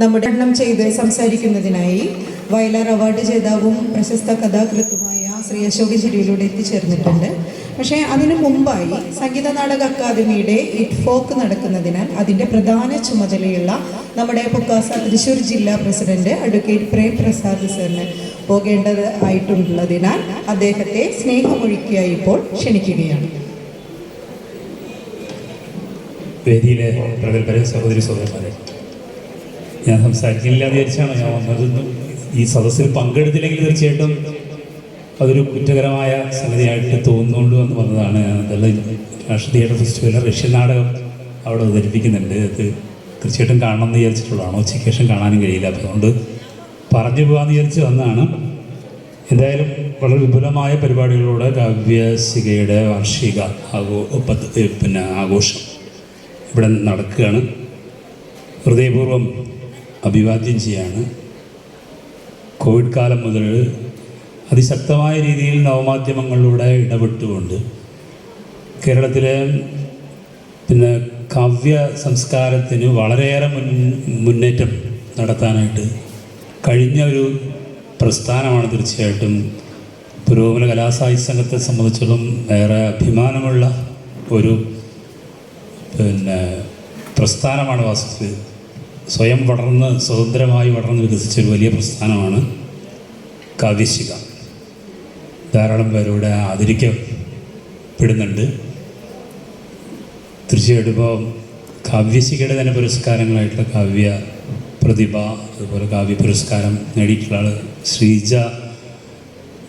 നമ്മുടെ എണ്ണം ചെയ്ത് സംസാരിക്കുന്നതിനായി വയലാർ അവാർഡ് ജേതാവും പ്രശസ്ത കഥാകൃത്തുമായ ശ്രീ അശോക് ചിരിയിലൂടെ എത്തിച്ചേർന്നിട്ടുണ്ട്. പക്ഷേ അതിനു മുമ്പായി സംഗീത നാടക അക്കാദമിയുടെ ഇറ്റ് ഫോക്ക് നടക്കുന്നതിനാൽ അതിന്റെ പ്രധാന ചുമതലയുള്ള നമ്മുടെ പൊക്കാസ തൃശ്ശൂർ ജില്ലാ പ്രസിഡന്റ് അഡ്വക്കേറ്റ് പ്രേം പ്രസാദ് സാറിന് പോകേണ്ടത് ആയിട്ടുള്ളതിനാൽ അദ്ദേഹത്തെ സ്നേഹമൊഴുക്കിയായി ഇപ്പോൾ ക്ഷണിക്കുകയാണ്. വേദിയിലെ പ്രഗത്ഭരും സഹോദരി സഹോദരന്മാരെ ഞാൻ സംസാരിക്കില്ല എന്ന് വിചാരിച്ചാണ് ഞാൻ വന്നത്. ഈ സദസ്സിൽ പങ്കെടുത്തില്ലെങ്കിൽ തീർച്ചയായിട്ടും അതൊരു കുറ്റകരമായ സംഗതിയായിട്ട് തോന്നുന്നുണ്ട് എന്ന് വന്നതാണ് അതല്ല രാഷ്ട്രീയ തിയേറ്റർ ഫെസ്റ്റിവലിൽ റഷ്യൻ നാടകം അവിടെ അവതരിപ്പിക്കുന്നുണ്ട്. അത് തീർച്ചയായിട്ടും കാണണം എന്ന് വിചാരിച്ചിട്ടുള്ളതാണ്. ഉച്ചയ്ക്ക് ശേഷം കാണാനും കഴിയില്ല. അപ്പോൾ അതുകൊണ്ട് പറഞ്ഞു പോകാമെന്ന് വിചാരിച്ച് വന്നതാണ്. എന്തായാലും വളരെ വിപുലമായ പരിപാടികളിലൂടെ കാവ്യശികയുടെ വാർഷിക ആഘോ പദ്ധതി പിന്നെ ആഘോഷം ഇവിടെ നടക്കുകയാണ്. ഹൃദയപൂർവം അഭിവാദ്യം ചെയ്യാണ്. കോവിഡ് കാലം മുതൽ അതിശക്തമായ രീതിയിൽ നവമാധ്യമങ്ങളിലൂടെ ഇടപെട്ടുകൊണ്ട് കേരളത്തിലെ പിന്നെ കാവ്യ സംസ്കാരത്തിന് വളരെയേറെ മുൻ മുന്നേറ്റം നടത്താനായിട്ട് കഴിഞ്ഞ ഒരു പ്രസ്ഥാനമാണ് തീർച്ചയായിട്ടും പുരോഗമന കലാസാഹിത്യ സംഘത്തെ സംബന്ധിച്ചിടത്തോളം ഏറെ അഭിമാനമുള്ള ഒരു പിന്നെ പ്രസ്ഥാനമാണ് വാസ്തവത്തിൽ സ്വയം വളർന്ന് സ്വതന്ത്രമായി വളർന്ന് വികസിച്ച ഒരു വലിയ പ്രസ്ഥാനമാണ് കാവ്യശിക. ധാരാളം പേരോടെ ആദരിക്കപ്പെടുന്നുണ്ട്. തീർച്ചയായിട്ടും കാവ്യശികയുടെ തന്നെ പുരസ്കാരങ്ങളായിട്ടുള്ള കാവ്യ പ്രതിഭ അതുപോലെ കാവ്യ പുരസ്കാരം നേടിയിട്ടുള്ള ആൾ ശ്രീജ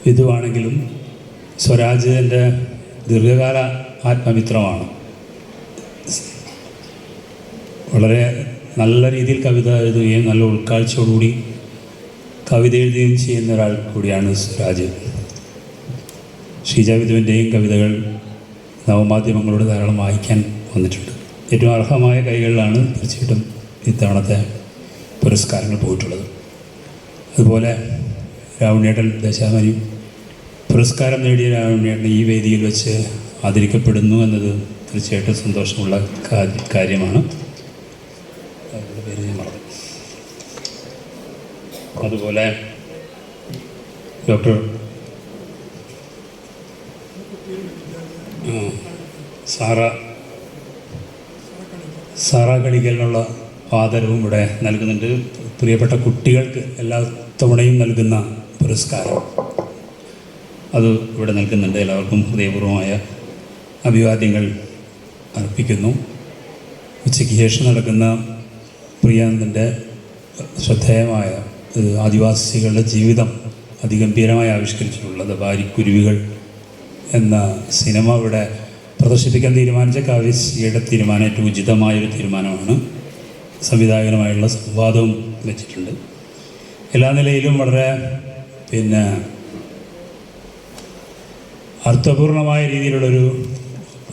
ഇതുവാണെങ്കിലും സ്വരാജ് എന്റെ ദീർഘകാല ആത്മമിത്രമാണ്. വളരെ നല്ല രീതിയിൽ കവിത എഴുതുകയും നല്ല ഉൾക്കാഴ്ചയോടുകൂടി കവിത എഴുതുകയും ചെയ്യുന്ന ഒരാൾ കൂടിയാണ് സ്വരാജ് ശ്രീജാവിധുവിന്റെയും വിധുവിന്റെയും കവിതകൾ നവമാധ്യമങ്ങളോട് ധാരാളം വായിക്കാൻ വന്നിട്ടുണ്ട്. ഏറ്റവും അർഹമായ കൈകളിലാണ് തീർച്ചയായിട്ടും ഇത്തവണത്തെ പുരസ്കാരങ്ങൾ പോയിട്ടുള്ളത്. അതുപോലെ രാവണേട്ടൻ ദശാമനി പുരസ്കാരം നേടിയ രാവണേട്ടൻ ഈ വേദിയിൽ വെച്ച് ആദരിക്കപ്പെടുന്നു എന്നത് തീർച്ചയായിട്ടും സന്തോഷമുള്ള കാര്യമാണ് അവരുടെ പേര് ഞാൻ മറന്നു അതുപോലെ ഡോക്ടർ സാറ സാറ കളിക്കലിനുള്ള ആദരവും ഇവിടെ നൽകുന്നുണ്ട്. പ്രിയപ്പെട്ട കുട്ടികൾക്ക് എല്ലാ തവണയും നൽകുന്ന പുരസ്കാരം അത് ഇവിടെ നൽകുന്നുണ്ട്. എല്ലാവർക്കും ഹൃദയപൂർവമായ അഭിവാദ്യങ്ങൾ അർപ്പിക്കുന്നു. ഉച്ചയ്ക്ക് ശേഷം നടക്കുന്ന പ്രിയാനന്ദന്റെ ശ്രദ്ധേയമായ ആദിവാസികളുടെ ജീവിതം അതിഗംഭീരമായി ആവിഷ്കരിച്ചിട്ടുള്ളത് ബാരിക്കുരുവികൾ എന്ന സിനിമ ഇവിടെ പ്രദർശിപ്പിക്കാൻ തീരുമാനിച്ച കാവ്യശ്രീയുടെ തീരുമാനം ഏറ്റവും ഉചിതമായൊരു തീരുമാനമാണ്. സംവിധായകനുമായുള്ള സംവാദവും വെച്ചിട്ടുണ്ട് എല്ലാ നിലയിലും വളരെ പിന്നെ അർത്ഥപൂർണമായ രീതിയിലുള്ളൊരു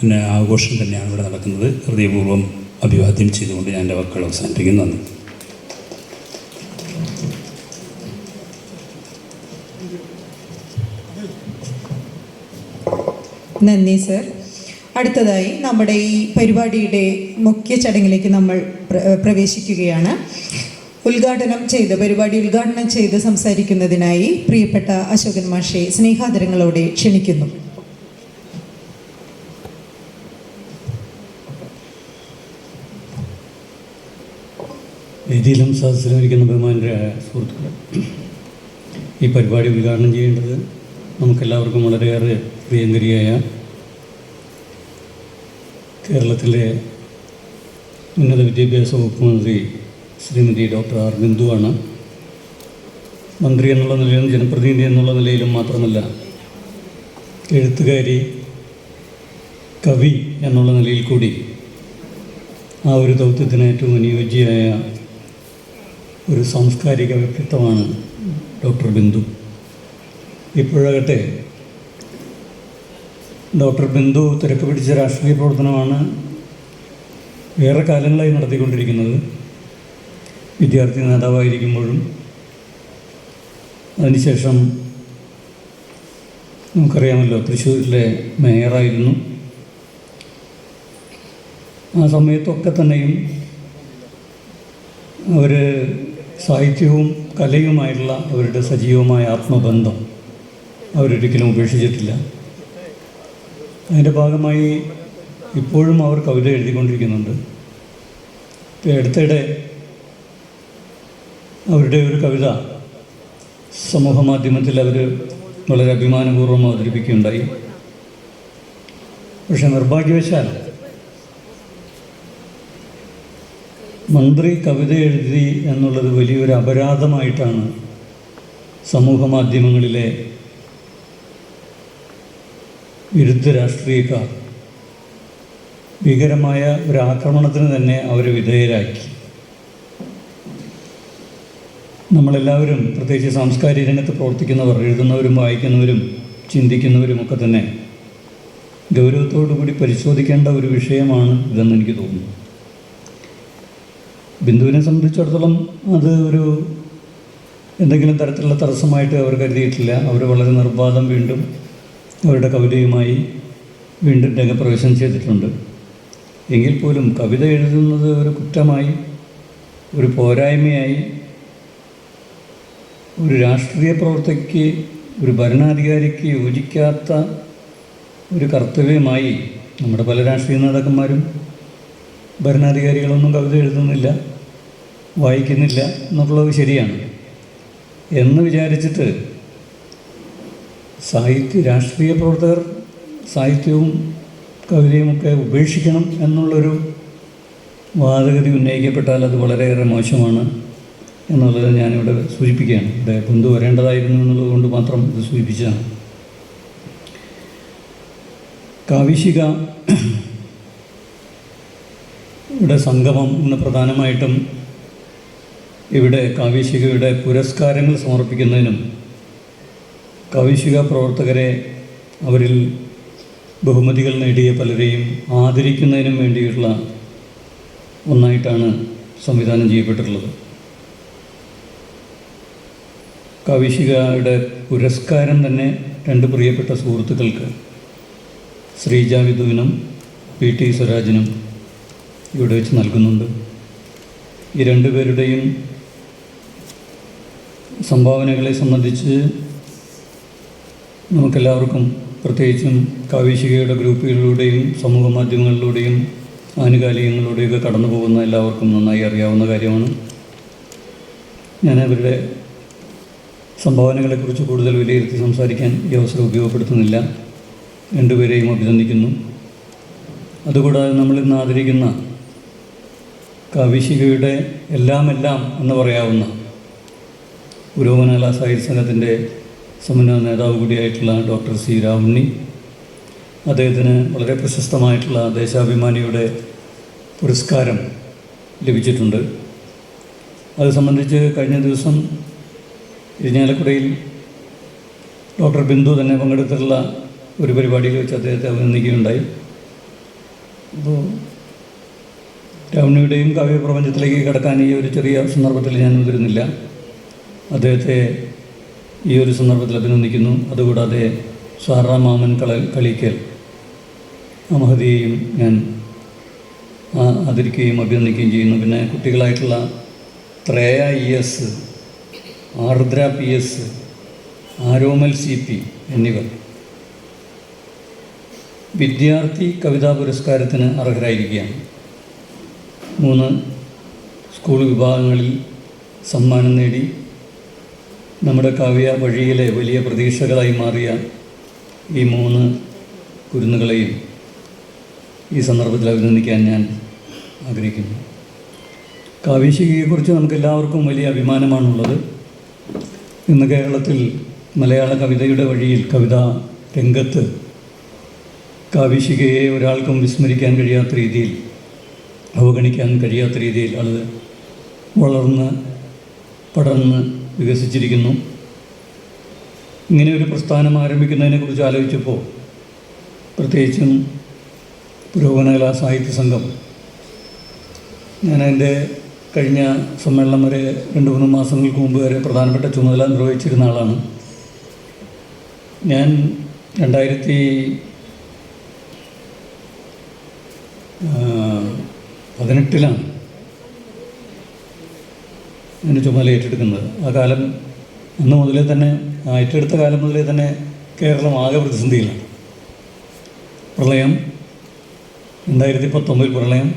പിന്നെ ആഘോഷം തന്നെയാണ് ഇവിടെ നടക്കുന്നത്. ഹൃദയപൂർവം അഭിവാദ്യം ചെയ്തുകൊണ്ട് ഞാൻ എന്റെ വാക്കുകൾ അവസാനിപ്പിക്കുന്നു. നന്ദി. നന്ദി സർ. അടുത്തതായി നമ്മുടെ ഈ പരിപാടിയുടെ മുഖ്യ ചടങ്ങിലേക്ക് നമ്മൾ പ്രവേശിക്കുകയാണ്. ഉദ്ഘാടനം ചെയ്ത് പരിപാടി ഉദ്ഘാടനം ചെയ്ത് സംസാരിക്കുന്നതിനായി പ്രിയപ്പെട്ട അശോകൻ മാഷെ സ്നേഹാദരങ്ങളോടെ ക്ഷണിക്കുന്നു. വേദിയിലും സദസ്സിലും ഇരിക്കുന്ന ബഹുമാനരായ സുഹൃത്തുക്കളെ ഈ പരിപാടി ഉദ്ഘാടനം ചെയ്യേണ്ടത് നമുക്കെല്ലാവർക്കും വളരെയേറെ പ്രിയങ്കരിയായ കേരളത്തിലെ ഉന്നത വിദ്യാഭ്യാസ വകുപ്പ് മന്ത്രി ശ്രീമതി ഡോക്ടർ ആർ ബിന്ദുവാണ് മന്ത്രി എന്നുള്ള നിലയിലും ജനപ്രതിനിധി എന്നുള്ള നിലയിലും മാത്രമല്ല എഴുത്തുകാരി കവി എന്നുള്ള നിലയിൽ കൂടി ആ ഒരു ദൗത്യത്തിന് ഏറ്റവും അനുയോജ്യയായ ഒരു സാംസ്കാരിക വ്യക്തിത്വമാണ് ഡോക്ടർ ബിന്ദു. ഇപ്പോഴാകട്ടെ ഡോക്ടർ ബിന്ദു തിരക്ക് പിടിച്ച രാഷ്ട്രീയ പ്രവർത്തനമാണ് ഏറെ കാലങ്ങളായി നടത്തിക്കൊണ്ടിരിക്കുന്നത്. വിദ്യാർത്ഥി നേതാവായിരിക്കുമ്പോഴും. അതിനുശേഷം നമുക്കറിയാമല്ലോ തൃശ്ശൂരിലെ മേയറായിരുന്നു. ആ സമയത്തൊക്കെ തന്നെയും അവർ സാഹിത്യവും കലയുമായിട്ടുള്ള അവരുടെ സജീവമായ ആത്മബന്ധം അവരൊരിക്കലും ഉപേക്ഷിച്ചിട്ടില്ല. അതിന്റെ ഭാഗമായി ഇപ്പോഴും അവർ കവിത എഴുതിക്കൊണ്ടിരിക്കുന്നുണ്ട്. അടുത്തിടെ അവരുടെ ഒരു കവിത സമൂഹ മാധ്യമത്തിൽ അവർ വളരെ അഭിമാനപൂർവം അവതരിപ്പിക്കുകയുണ്ടായി. പക്ഷെ നിർഭാഗ്യവശാൽ മന്ത്രി കവിത എഴുതി എന്നുള്ളത് വലിയൊരു അപരാധമായിട്ടാണ് സമൂഹ മാധ്യമങ്ങളിലെ വിരുദ്ധ രാഷ്ട്രീയക്കാർ. ഭീകരമായ ഒരു ആക്രമണത്തിന് തന്നെ അവരെ വിധേയരാക്കി. നമ്മളെല്ലാവരും പ്രത്യേകിച്ച് സാംസ്കാരിക രംഗത്ത് പ്രവർത്തിക്കുന്നവർ എഴുതുന്നവരും വായിക്കുന്നവരും ചിന്തിക്കുന്നവരും ഒക്കെ തന്നെ ഗൗരവത്തോടു കൂടി പരിശോധിക്കേണ്ട ഒരു വിഷയമാണ് ഇതെന്ന് എനിക്ക് തോന്നുന്നു. ബിന്ദുവിനെ സംബന്ധിച്ചിടത്തോളം അത് ഒരു എന്തെങ്കിലും തരത്തിലുള്ള തടസ്സമായിട്ട് അവർ കരുതിയിട്ടില്ല. അവർ വളരെ നിർബാധം വീണ്ടും അവരുടെ കവിതയുമായി വീണ്ടും രംഗപ്രവേശനം ചെയ്തിട്ടുണ്ട്. എങ്കിൽ പോലും കവിത എഴുതുന്നത് ഒരു കുറ്റമായി ഒരു പോരായ്മയായി ഒരു രാഷ്ട്രീയ പ്രവർത്തകയ്ക്ക് ഒരു ഭരണാധികാരിക്ക് യോജിക്കാത്ത ഒരു കർത്തവ്യമായി നമ്മുടെ പല രാഷ്ട്രീയ നേതാക്കന്മാരും ഭരണാധികാരികളൊന്നും കവിത എഴുതുന്നില്ല വായിക്കുന്നില്ല എന്നുള്ളത് ശരിയാണ്. എന്ന് വിചാരിച്ചിട്ട് സാഹിത്യ രാഷ്ട്രീയ പ്രവർത്തകർ സാഹിത്യവും കവിതയും കവിതയുമൊക്കെ ഉപേക്ഷിക്കണം എന്നുള്ളൊരു വാദഗതി ഉന്നയിക്കപ്പെട്ടാൽ അത് വളരെയേറെ മോശമാണ് എന്നുള്ളത് ഞാനിവിടെ സൂചിപ്പിക്കുകയാണ്. ഇവിടെ ബന്ധു വരേണ്ടതായിരുന്നു എന്നുള്ളത് കൊണ്ട് മാത്രം ഇത് സൂചിപ്പിച്ചതാണ്. കാവിശിക ഇവിടെ സംഗമം ഇന്ന് പ്രധാനമായിട്ടും ഇവിടെ കാവ്യശികയുടെ പുരസ്കാരങ്ങൾ സമർപ്പിക്കുന്നതിനും കാവിശിക പ്രവർത്തകരെ അവരിൽ ബഹുമതികൾ നേടിയ പലരെയും ആദരിക്കുന്നതിനും വേണ്ടിയിട്ടുള്ള ഒന്നായിട്ടാണ് സംവിധാനം ചെയ്യപ്പെട്ടിട്ടുള്ളത്. കാവിശികയുടെ പുരസ്കാരം തന്നെ രണ്ട് പ്രിയപ്പെട്ട സുഹൃത്തുക്കൾക്ക് ശ്രീജ വിധുവിനും പി ടി സ്വരാജിനും ഇവിടെ വെച്ച് നൽകുന്നുണ്ട്. ഈ രണ്ടുപേരുടെയും സംഭാവനകളെ സംബന്ധിച്ച് നമുക്കെല്ലാവർക്കും പ്രത്യേകിച്ചും കാവ്യശികയുടെ ഗ്രൂപ്പുകളിലൂടെയും സമൂഹ മാധ്യമങ്ങളിലൂടെയും ആനുകാലികങ്ങളിലൂടെയൊക്കെ കടന്നു പോകുന്ന എല്ലാവർക്കും നന്നായി അറിയാവുന്ന കാര്യമാണ്. ഞാൻ അവരുടെ സംഭാവനകളെക്കുറിച്ച് കൂടുതൽ വിലയിരുത്തി സംസാരിക്കാൻ ഈ അവസരം ഉപയോഗപ്പെടുത്തുന്നില്ല. രണ്ടുപേരെയും അഭിനന്ദിക്കുന്നു. അതുകൂടാതെ നമ്മൾ ഇന്ന് ആദരിക്കുന്ന കാവ്യശികയുടെ എല്ലാം എല്ലാം എന്ന് പറയാവുന്ന പുരോഗമനകലാ സാഹിത്യ സംഘത്തിന്റെ സമന്വയ നേതാവ് കൂടിയായിട്ടുള്ള ഡോക്ടർ സി രാമണ്ണി അദ്ദേഹത്തിന് വളരെ പ്രശസ്തമായിട്ടുള്ള ദേശാഭിമാനിയുടെ പുരസ്കാരം ലഭിച്ചിട്ടുണ്ട്. അത് സംബന്ധിച്ച് കഴിഞ്ഞ ദിവസം ഇരിഞ്ഞാലക്കുടയിൽ ഡോക്ടർ ബിന്ദു തന്നെ പങ്കെടുത്തിട്ടുള്ള ഒരു പരിപാടിയിൽ വെച്ച് അദ്ദേഹത്തെ അഭിനന്ദിക്കുകയുണ്ടായി. അപ്പോൾ രാവണിയുടെയും കാവ്യപ്രപഞ്ചത്തിലേക്ക് കടക്കാൻ ഈ ഒരു ചെറിയ സന്ദർഭത്തിൽ ഞാൻ മുതിരുന്നില്ല അദ്ദേഹത്തെ ഈ ഒരു സന്ദർഭത്തിൽ അഭിനന്ദിക്കുന്നു. അതുകൂടാതെ സാറാ മാമൻ കള കളിക്കൽ മഹതിയെയും ഞാൻ ആദരിക്കുകയും അഭിനന്ദിക്കുകയും ചെയ്യുന്നു. പിന്നെ കുട്ടികളായിട്ടുള്ള Threya E S Ardra P S Aromal C P എന്നിവർ വിദ്യാർത്ഥി കവിതാ പുരസ്കാരത്തിന് അർഹരായിരിക്കുകയാണ്. മൂന്ന് സ്കൂൾ വിഭാഗങ്ങളിൽ സമ്മാനം നേടി നമ്മുടെ കാവ്യ വഴിയിലെ വലിയ പ്രതീക്ഷകളായി മാറിയ ഈ മൂന്ന് കുരുന്നുകളെയും ഈ സന്ദർഭത്തിൽ അഭിനന്ദിക്കാൻ ഞാൻ ആഗ്രഹിക്കുന്നു. കാവ്യശികയെക്കുറിച്ച് നമുക്ക് എല്ലാവർക്കും വലിയ അഭിമാനമാണുള്ളത്. ഇന്ന് കേരളത്തിൽ മലയാള കവിതയുടെ വഴിയിൽ കവിതാ രംഗത്ത് കാവ്യശികയെ ഒരാൾക്കും വിസ്മരിക്കാൻ കഴിയാത്ത രീതിയിൽ അവഗണിക്കാൻ കഴിയാത്ത രീതിയിൽ അത് വളർന്ന് പടർന്ന് വികസിച്ചിരിക്കുന്നു. ഇങ്ങനെ ഒരു പ്രസ്ഥാനം ആരംഭിക്കുന്നതിനെക്കുറിച്ച് ആലോചിച്ചപ്പോൾ പ്രത്യേകിച്ചും പുരോഗമനകലാ സാഹിത്യ സംഘം ഞാൻ എന്റെ കഴിഞ്ഞ സമ്മേളനം വരെ രണ്ട് മൂന്ന് മാസങ്ങൾക്ക് മുമ്പ് വരെ പ്രധാനപ്പെട്ട ചുമതല നിർവഹിച്ചിരുന്ന ആളാണ്. ഞാൻ രണ്ടായിരത്തി പതിനെട്ടിലാണ് അതിന്റെ ചുമതല ഏറ്റെടുക്കുന്നത്. ആ കാലം അന്ന് മുതലേ തന്നെ ഏറ്റെടുത്ത കാലം മുതലേ തന്നെ കേരളം ആകെ പ്രതിസന്ധിയിലാണ്. പ്രളയം രണ്ടായിരത്തി പത്തൊമ്പതിൽ പ്രളയം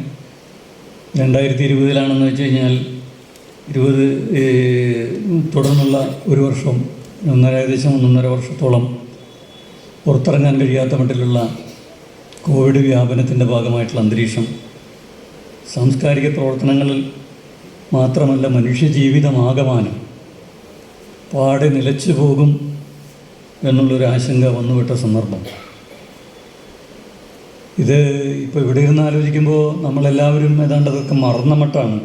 രണ്ടായിരത്തി ഇരുപതിലാണെന്ന് വെച്ച് കഴിഞ്ഞാൽ ഇരുപത് തുടർന്നുള്ള ഒരു വർഷം ഒന്നര ഏകദേശം ഒന്നൊന്നര വർഷത്തോളം പുറത്തിറങ്ങാൻ കഴിയാത്ത മട്ടിലുള്ള കോവിഡ് വ്യാപനത്തിന്റെ ഭാഗമായിട്ടുള്ള അന്തരീക്ഷം സാംസ്കാരിക പ്രവർത്തനങ്ങളിൽ മാത്രമല്ല മനുഷ്യജീവിതമാകമാനം. പാടെ നിലച്ചു പോകും എന്നുള്ളൊരു ആശങ്ക വന്നുവിട്ട സന്ദർഭം. ഇത് ഇപ്പോൾ ഇവിടെ ഇരുന്ന് ആലോചിക്കുമ്പോൾ നമ്മളെല്ലാവരും ഏതാണ്ട് അതൊക്കെ മറന്ന മട്ടാണ്.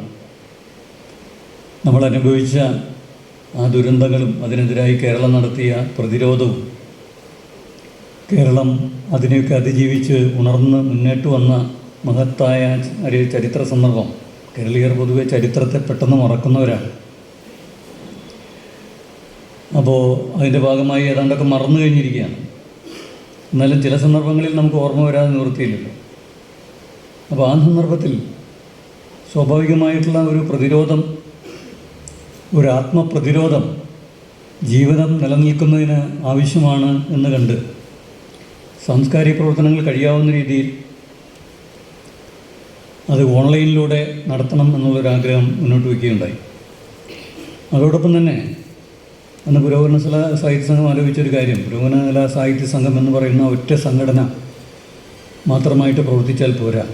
നമ്മൾ അനുഭവിച്ച ആ ദുരന്തങ്ങളും അതിനെതിരായി കേരളം നടത്തിയ പ്രതിരോധവും. കേരളം അതിനെയൊക്കെ അതിജീവിച്ച് ഉണർന്ന് മുന്നേറ്റ് വന്ന മഹത്തായ ചരിത്ര സന്ദർഭം. കേരളീയർ പൊതുവെ ചരിത്രത്തെ പെട്ടെന്ന് മറക്കുന്നവരാണ്. അപ്പോൾ അതിന്റെ ഭാഗമായി ഏതാണ്ടൊക്കെ മറന്നു കഴിഞ്ഞിരിക്കുകയാണ്. എന്നാലും ചില സന്ദർഭങ്ങളിൽ നമുക്ക് ഓർമ്മ വരാതെ നിവൃത്തിയില്ലല്ലോ. അപ്പോൾ ആ സന്ദർഭത്തിൽ സ്വാഭാവികമായിട്ടുള്ള ഒരു പ്രതിരോധം ഒരു ആത്മപ്രതിരോധം ജീവിതം നിലനിൽക്കുന്നതിന് ആവശ്യമാണ് എന്ന് കണ്ട് സാംസ്കാരിക പ്രവർത്തനങ്ങൾ കഴിയാവുന്ന രീതിയിൽ അത് ഓൺലൈനിലൂടെ നടത്തണം എന്നുള്ളൊരാഗ്രഹം മുന്നോട്ട് വയ്ക്കുകയുണ്ടായി. അതോടൊപ്പം തന്നെ അന്ന് പുരോഗമന സാഹിത്യ സംഘം ആലോചിച്ചൊരു കാര്യം. പുരോഗമന കലാ സാഹിത്യ സംഘം എന്ന് പറയുന്ന ഒറ്റ സംഘടന മാത്രമായിട്ട് പ്രവർത്തിച്ചാൽ പോരാ.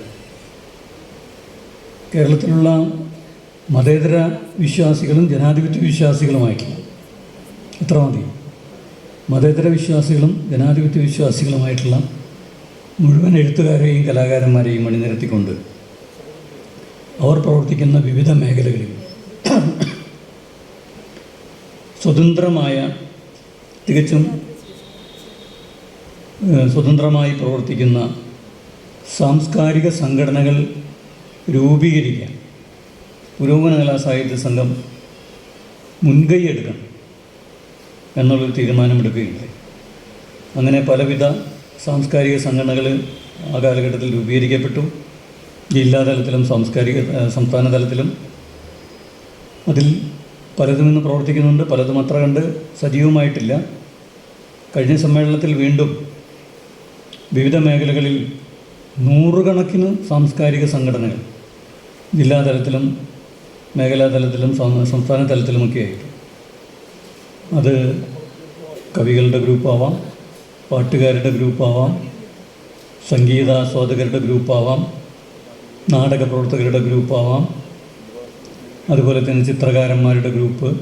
കേരളത്തിലുള്ള മതേതര വിശ്വാസികളും ജനാധിപത്യ വിശ്വാസികളുമായിട്ടുള്ള എത്ര മതി. മതേതര വിശ്വാസികളും ജനാധിപത്യ വിശ്വാസികളുമായിട്ടുള്ള മുഴുവൻ എഴുത്തുകാരെയും കലാകാരന്മാരെയും അണിനിരത്തിക്കൊണ്ട് അവർ പ്രവർത്തിക്കുന്ന വിവിധ മേഖലകളിൽ സ്വതന്ത്രമായ തികച്ചും സ്വതന്ത്രമായി പ്രവർത്തിക്കുന്ന സാംസ്കാരിക സംഘടനകൾ രൂപീകരിക്കാൻ പുരോഗമന കലാ സാഹിത്യ സംഘം മുൻകൈ എടുക്കണം എന്നുള്ളൊരു തീരുമാനമെടുക്കുകയുണ്ടായി. അങ്ങനെ പലവിധ സാംസ്കാരിക സംഘടനകൾ ആ കാലഘട്ടത്തിൽ രൂപീകരിക്കപ്പെട്ടു. ജില്ലാതലത്തിലും സാംസ്കാരിക സംസ്ഥാന തലത്തിലും അതിൽ പലതും ഇന്ന് പ്രവർത്തിക്കുന്നുണ്ട്. പലതും അത്ര കണ്ട് സജീവമായിട്ടില്ല. കഴിഞ്ഞ സമ്മേളനത്തിൽ വീണ്ടും വിവിധ മേഖലകളിൽ നൂറുകണക്കിന് സാംസ്കാരിക സംഘടനകൾ ജില്ലാതലത്തിലും മേഖലാതലത്തിലും തലത്തിലും സംസ്ഥാന തലത്തിലുമൊക്കെയായിട്ട് അത് കവികളുടെ ഗ്രൂപ്പാവാം പാട്ടുകാരുടെ ഗ്രൂപ്പാവാം സംഗീതാസ്വാദകരുടെ ഗ്രൂപ്പാവാം നാടക പ്രവർത്തകരുടെ ഗ്രൂപ്പാവാം. അതുപോലെ തന്നെ ചിത്രകാരന്മാരുടെ ഗ്രൂപ്പ്.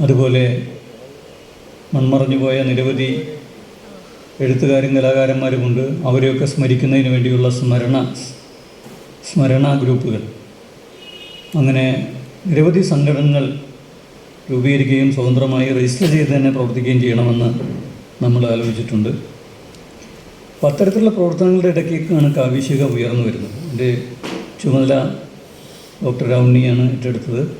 അതുപോലെ മൺമറഞ്ഞു പോയ നിരവധി എഴുത്തുകാരും കലാകാരന്മാരുമുണ്ട്. അവരെയൊക്കെ സ്മരിക്കുന്നതിന് വേണ്ടിയുള്ള സ്മരണ സ്മരണ ഗ്രൂപ്പുകൾ. അങ്ങനെ നിരവധി സംഘടനകൾ രൂപീകരിക്കുകയും സ്വതന്ത്രമായി രജിസ്റ്റർ ചെയ്ത് തന്നെ പ്രവർത്തിക്കുകയും ചെയ്യണമെന്ന് നമ്മൾ ആലോചിച്ചിട്ടുണ്ട് അപ്പം അത്തരത്തിലുള്ള പ്രവർത്തനങ്ങളുടെ ഇടയ്ക്കാണ് കാവ്യശിക ഉയർന്നു വരുന്നത് എന്റെ ചുമതല ഡോക്ടർ രാവണിയാണ് ഏറ്റെടുത്തത്.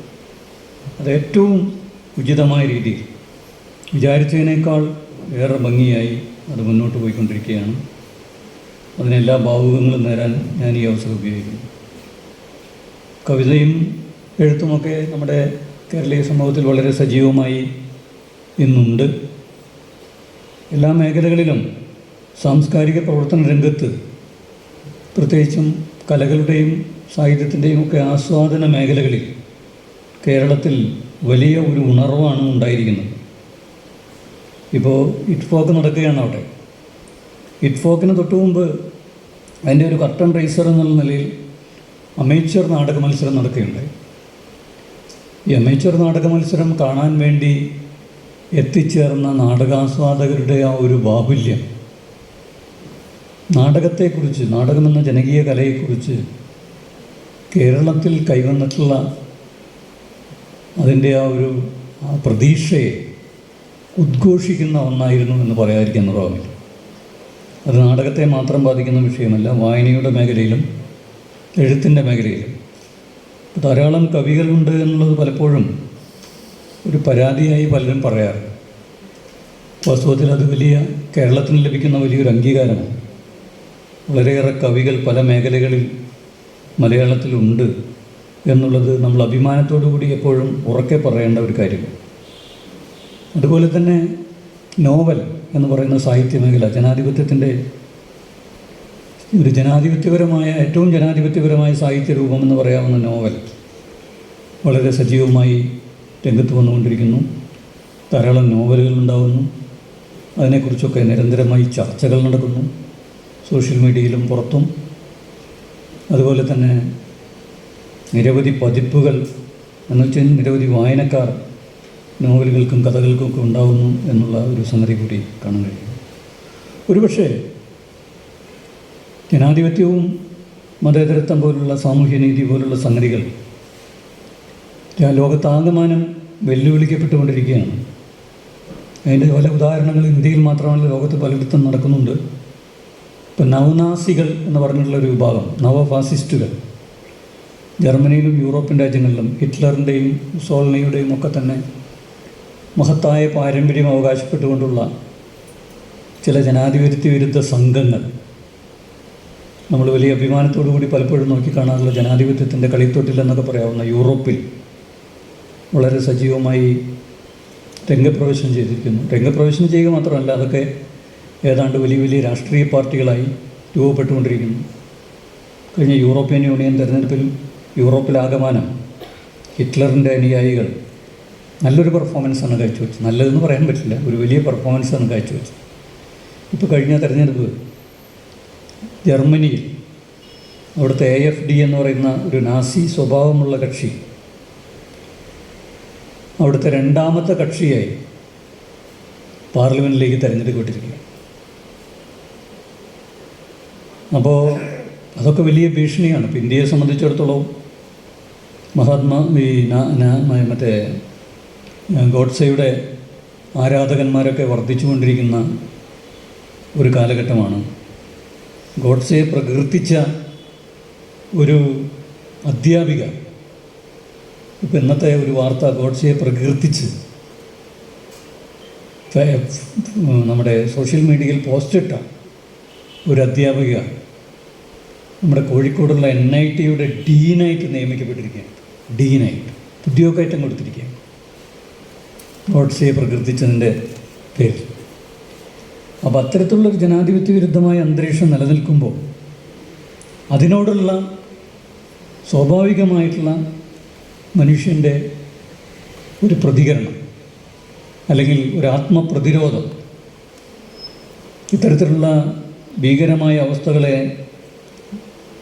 അത് ഏറ്റവും ഉചിതമായ രീതിയിൽ വിചാരിച്ചതിനേക്കാൾ ഏറെ ഭംഗിയായി അത് മുന്നോട്ട് പോയിക്കൊണ്ടിരിക്കുകയാണ്. അതിനെല്ലാ ഭാവുകങ്ങളും നേരാൻ ഞാൻ ഈ അവസരം ഉപയോഗിക്കുന്നു. കവിതയും എഴുത്തുമൊക്കെ നമ്മുടെ കേരളീയ സമൂഹത്തിൽ വളരെ സജീവമായി ഇന്നുണ്ട്. എല്ലാ മേഖലകളിലും സാംസ്കാരിക പ്രവർത്തന രംഗത്ത് പ്രത്യേകിച്ചും കലകളുടെയും സാഹിത്യത്തിന്റെയും ഒക്കെ ആസ്വാദന മേഖലകളിൽ കേരളത്തിൽ വലിയ ഒരു ഉണർവാണ് ഉണ്ടായിരിക്കുന്നത്. ഇപ്പോൾ ഇറ്റ്ഫോക്ക് നടക്കുകയാണ് അവിടെ. ഇറ്റ്ഫോക്കിന് തൊട്ടു മുമ്പ് അതിന്റെ ഒരു കർട്ടൺ റൈസർ എന്നുള്ള നിലയിൽ അമേച്ചർ നാടക മത്സരം നടക്കുകയുണ്ടായി. ഈ അമേച്ചർ നാടക മത്സരം കാണാൻ വേണ്ടി എത്തിച്ചേർന്ന നാടകാസ്വാദകരുടെ ആ ഒരു ബാഹുല്യം നാടകത്തെക്കുറിച്ച് എന്ന ജനകീയ കലയെക്കുറിച്ച് കേരളത്തിൽ കൈവന്നിട്ടുള്ള അതിന്റെ ആ ഒരു ആ പ്രതീക്ഷയെ ഉദ്ഘോഷിക്കുന്ന ഒന്നായിരുന്നു എന്ന് പറയാതിരിക്കാൻ നിർവാഹമില്ല. അത് നാടകത്തെ മാത്രം ബാധിക്കുന്ന വിഷയമല്ല വായനയുടെ മേഖലയിലും എഴുത്തിന്റെ മേഖലയിലും. ധാരാളം കവികളുണ്ട് എന്നുള്ളത് പലപ്പോഴും ഒരു പരാതിയായി പലരും പറയാറുണ്ട്. വാസ്തവത്തിൽ അത് വലിയ കേരളത്തിന് ലഭിക്കുന്ന വലിയൊരു അംഗീകാരമാണ്. വളരെയേറെ കവികൾ പല മേഖലകളിൽ മലയാളത്തിലുണ്ട് എന്നുള്ളത് നമ്മൾ അഭിമാനത്തോടു കൂടി എപ്പോഴും ഉറക്കെ പറയേണ്ട ഒരു കാര്യമാണ് അതുപോലെ തന്നെ നോവൽ എന്ന് പറയുന്ന സാഹിത്യ മേഖല ജനാധിപത്യത്തിന്റെ ഒരു ജനാധിപത്യപരമായ ഏറ്റവും ജനാധിപത്യപരമായ സാഹിത്യ രൂപം എന്ന് പറയാവുന്ന നോവൽ വളരെ സജീവമായി രംഗത്ത് വന്നുകൊണ്ടിരിക്കുന്നു. ധാരാളം നോവലുകൾ ഉണ്ടാകുന്നു അതിനെക്കുറിച്ചൊക്കെ നിരന്തരമായി ചർച്ചകൾ നടക്കുന്നു. സോഷ്യൽ മീഡിയയിലും പുറത്തും. അതുപോലെ തന്നെ നിരവധി പതിപ്പുകൾ എന്ന് വെച്ചാൽ നിരവധി വായനക്കാർ നോവലുകൾക്കും കഥകൾക്കും ഒക്കെ ഉണ്ടാകുന്നു എന്നുള്ള ഒരു സംഗതി കൂടി കാണാൻ കഴിയും. ഒരുപക്ഷെ ജനാധിപത്യവും മതേതരത്വം പോലുള്ള സാമൂഹ്യനീതി പോലുള്ള സംഗതികൾ ലോകത്താകമാനം വെല്ലുവിളിക്കപ്പെട്ടുകൊണ്ടിരിക്കുകയാണ്. അതിന്റെ പല ഉദാഹരണങ്ങൾ ഇന്ത്യയിൽ മാത്രമല്ല ലോകത്ത് പലയിടത്തും നടക്കുന്നുണ്ട്. ഇപ്പം നവനാസികൾ എന്ന് പറഞ്ഞിട്ടുള്ള ഒരു വിഭാഗം നവഫാസിസ്റ്റുകൾ. ജർമ്മനിയിലും യൂറോപ്യൻ രാജ്യങ്ങളിലും ഹിറ്റ്ലറിന്റെയും മുസോളിനിയുടെയും ഒക്കെ തന്നെ മഹത്തായ പാരമ്പര്യം അവകാശപ്പെട്ടുകൊണ്ടുള്ള ചില ജനാധിപത്യ വിരുദ്ധ സംഘങ്ങൾ. നമ്മൾ വലിയ അഭിമാനത്തോടു കൂടി പലപ്പോഴും നോക്കിക്കാണാറുള്ള ജനാധിപത്യത്തിന്റെ കളിത്തൊട്ടിൽ എന്നൊക്കെ പറയാവുന്ന യൂറോപ്പിൽ വളരെ സജീവമായി രംഗപ്രവേശനം ചെയ്തിരിക്കുന്നു. രംഗപ്രവേശനം ചെയ്യുക മാത്രമല്ല അതൊക്കെ ഏതാണ്ട് വലിയ വലിയ രാഷ്ട്രീയ പാർട്ടികളായി രൂപപ്പെട്ടുകൊണ്ടിരിക്കുന്നു. കഴിഞ്ഞ യൂറോപ്യൻ യൂണിയൻ തെരഞ്ഞെടുപ്പിൽ യൂറോപ്പിലാകമാനം ഹിറ്റ്ലറിന്റെ അനുയായികൾ നല്ലൊരു പെർഫോമൻസാണ് കാഴ്ചവെച്ചത്. നല്ലതെന്ന് പറയാൻ പറ്റില്ല ഒരു വലിയ പെർഫോമൻസാണ് കാഴ്ചവെച്ചത്. ഇപ്പോൾ കഴിഞ്ഞ തെരഞ്ഞെടുപ്പ് ജർമ്മനിയിൽ അവിടുത്തെ എ എഫ് ഡി എന്ന് പറയുന്ന ഒരു നാസി സ്വഭാവമുള്ള കക്ഷി അവിടുത്തെ രണ്ടാമത്തെ കക്ഷിയായി പാർലമെന്റിലേക്ക് തിരഞ്ഞെടുക്കപ്പെട്ടിരിക്കുക അപ്പോൾ അതൊക്കെ വലിയ ഭീഷണിയാണ്. ഇപ്പോൾ ഇന്ത്യയെ സംബന്ധിച്ചിടത്തോളം മഹാത്മാ ഈ മറ്റേ ഗോഡ്സയുടെ ആരാധകന്മാരൊക്കെ വർദ്ധിച്ചുകൊണ്ടിരിക്കുന്ന ഒരു കാലഘട്ടമാണ്. ഗോഡ്സയെ പ്രകീർത്തിച്ച ഒരു അധ്യാപിക. ഇപ്പം ഇന്നത്തെ ഒരു വാർത്ത ഗോഡ്സയെ പ്രകീർത്തിച്ച് നമ്മുടെ സോഷ്യൽ മീഡിയയിൽ പോസ്റ്റിട്ട ഒരു അധ്യാപിക നമ്മുടെ കോഴിക്കോടുള്ള എൻ ഐ ടിയുടെ ഡീനായിട്ട് നിയമിക്കപ്പെട്ടിരിക്കുകയാണ്. ഡീനായിട്ട്. ഉദ്യോഗക്കയറ്റം കൊടുത്തിരിക്കുകയാണ്. ഗോഡ്സയെ പ്രകീർത്തിച്ചതിന്റെ പേരിൽ. അപ്പോൾ അത്തരത്തിലുള്ളൊരു ജനാധിപത്യ വിരുദ്ധമായ അന്തരീക്ഷം നിലനിൽക്കുമ്പോൾ അതിനോടുള്ള സ്വാഭാവികമായിട്ടുള്ള മനുഷ്യന്റെ ഒരു പ്രതികരണം അല്ലെങ്കിൽ ഒരു ആത്മപ്രതിരോധം ഇത്തരത്തിലുള്ള ഭീകരമായ അവസ്ഥകളെ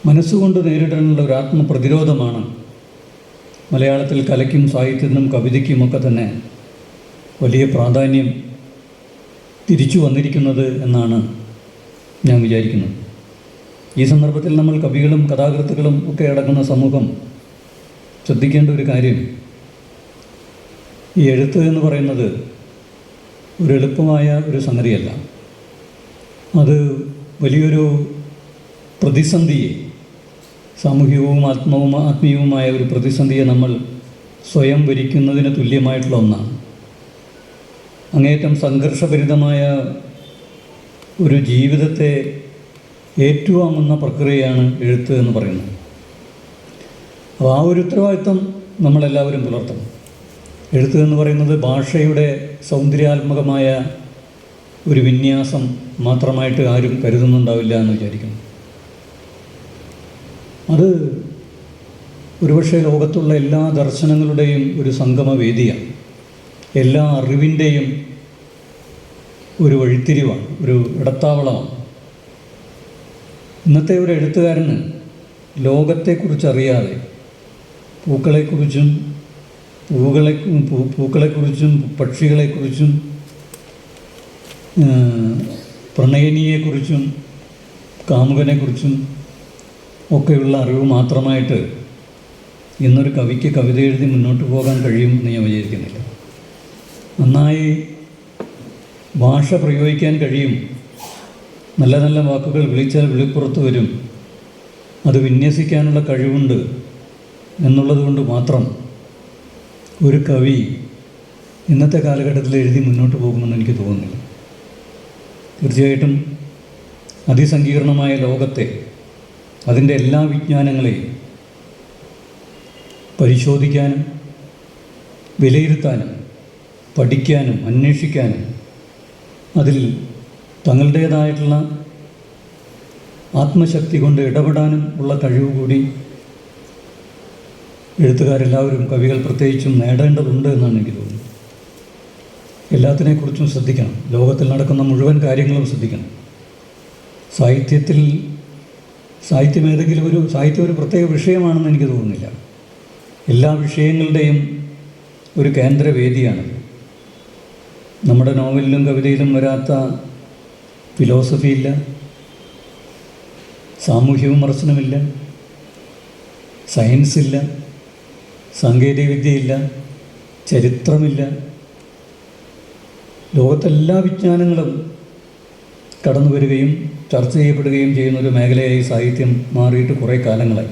മനസ്സുകൊണ്ട് നേരിടാനുള്ള ഒരു ആത്മപ്രതിരോധമാണ് മലയാളത്തിൽ കലയ്ക്കും സാഹിത്യത്തിനും കവിതയ്ക്കുമൊക്കെ തന്നെ വലിയ പ്രാധാന്യം തിരിച്ചു വന്നിരിക്കുന്നത് എന്നാണ് ഞാൻ വിചാരിക്കുന്നത്. ഈ സന്ദർഭത്തിൽ നമ്മൾ കവികളും കഥാകൃത്തുക്കളും ഒക്കെ അടങ്ങുന്ന സമൂഹം ശ്രദ്ധിക്കേണ്ട ഒരു കാര്യം ഈ എഴുത്ത് എന്ന് പറയുന്നത് ഒരു എളുപ്പമായ ഒരു സംഗതിയല്ല. അത് വലിയൊരു പ്രതിസന്ധിയെ സാമൂഹികവും ആത്മവും ആത്മീയവുമായ ഒരു പ്രതിസന്ധിയെ നമ്മൾ സ്വയം ഭരിക്കുന്നതിന് തുല്യമായിട്ടുള്ള ഒന്നാണ്. അങ്ങേയറ്റം സംഘർഷഭരിതമായ ഒരു ജീവിതത്തെ ഏറ്റുവാങ്ങുന്ന പ്രക്രിയയാണ് എഴുത്ത് എന്ന് പറയുന്നത്. അപ്പോൾ ആ ഒരു ഉത്തരവാദിത്വം നമ്മളെല്ലാവരും പുലർത്തണം. എഴുത്ത് എന്ന് പറയുന്നത് ഭാഷയുടെ സൗന്ദര്യാത്മകമായ ഒരു വിന്യാസം മാത്രമായിട്ട് ആരും കരുതുന്നുണ്ടാവില്ല എന്ന് വിചാരിക്കുന്നു. അത് ഒരുപക്ഷെ ലോകത്തുള്ള എല്ലാ ദർശനങ്ങളുടെയും ഒരു സംഗമവേദിയാണ്. എല്ലാ അറിവിന്റെയും ഒരു വഴിത്തിരിവാണ് ഒരു ഇടത്താവളമാണ്. ഇന്നത്തെ ഒരു എഴുത്തുകാരന് ലോകത്തെക്കുറിച്ചറിയാതെ പൂക്കളെക്കുറിച്ചും പൂകളെ പൂ പൂക്കളെക്കുറിച്ചും പക്ഷികളെക്കുറിച്ചും പ്രണയിനിയെക്കുറിച്ചും കാമുകനെക്കുറിച്ചും ഒക്കെയുള്ള അറിവ് മാത്രമായിട്ട് ഇന്നൊരു കവിക്ക് കവിത എഴുതി മുന്നോട്ട് പോകാൻ കഴിയും എന്ന് ഞാൻ വിചാരിക്കുന്നില്ല. നന്നായി ഭാഷ പ്രയോഗിക്കാൻ കഴിയും. നല്ല നല്ല വാക്കുകൾ വിളിച്ചാൽ വിളിപ്പുറത്ത് വരും. അത് വിന്യസിക്കാനുള്ള കഴിവുണ്ട് എന്നുള്ളത് കൊണ്ട് മാത്രം ഒരു കവി ഇന്നത്തെ കാലഘട്ടത്തിൽ എഴുതി മുന്നോട്ട് പോകുമെന്ന് എനിക്ക് തോന്നുന്നില്ല. തീർച്ചയായിട്ടും അതിസങ്കീർണമായ ലോകത്തെ അതിന്റെ എല്ലാ വിജ്ഞാനങ്ങളെയും പരിശോധിക്കാനും വിലയിരുത്താനും പഠിക്കാനും അന്വേഷിക്കാനും അതിൽ തങ്ങളുടേതായിട്ടുള്ള ആത്മശക്തി കൊണ്ട് ഇടപെടാനും ഉള്ള കഴിവ് കൂടി എഴുത്തുകാരെല്ലാവരും കവികൾ പ്രത്യേകിച്ചും നേടേണ്ടതുണ്ട് എന്നാണ് എനിക്ക് തോന്നുന്നത്. എല്ലാത്തിനെക്കുറിച്ചും ശ്രദ്ധിക്കണം. ലോകത്തിൽ നടക്കുന്ന മുഴുവൻ കാര്യങ്ങളും ശ്രദ്ധിക്കണം. സാഹിത്യത്തിൽ സാഹിത്യം ഏതെങ്കിലും ഒരു സാഹിത്യം ഒരു പ്രത്യേക വിഷയമാണെന്ന് എനിക്ക് തോന്നുന്നില്ല. എല്ലാ വിഷയങ്ങളുടെയും ഒരു കേന്ദ്രവേദിയാണ്. നമ്മുടെ നോവലിലും കവിതയിലും വരാത്ത ഫിലോസഫിയില്ല സാമൂഹ്യ വിമർശനമില്ല സയൻസ് സയൻസില്ല സാങ്കേതികവിദ്യയില്ല ചരിത്രമില്ല. ലോകത്തെല്ലാ വിജ്ഞാനങ്ങളും കടന്നു വരികയും ചർച്ച ചെയ്യപ്പെടുകയും ചെയ്യുന്ന ഒരു മേഖലയായി സാഹിത്യം മാറിയിട്ട് കുറേ കാലങ്ങളായി.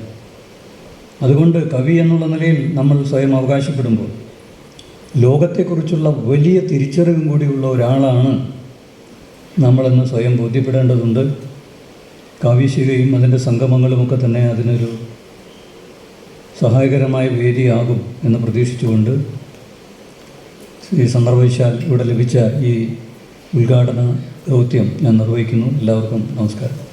അതുകൊണ്ട് കവി എന്നുള്ള നിലയിൽ നമ്മൾ സ്വയം അവകാശപ്പെടുമ്പോൾ ലോകത്തെക്കുറിച്ചുള്ള വലിയ തിരിച്ചറിവും കൂടിയുള്ള ഒരാളാണ് നമ്മളെന്ന് സ്വയം ബോധ്യപ്പെടേണ്ടതുണ്ട്. കാവ്യശികയും അതിന്റെ സംഗമങ്ങളുമൊക്കെ തന്നെ അതിനൊരു സഹായകരമായ വേദിയാകും എന്ന് പ്രതീക്ഷിച്ചുകൊണ്ട് ഈ സന്ദർഭവശാൽ ഇവിടെ ലഭിച്ച ഈ ഉദ്ഘാടന ദൗത്യം ഞാൻ നിർവഹിക്കുന്നു. എല്ലാവർക്കും നമസ്കാരം.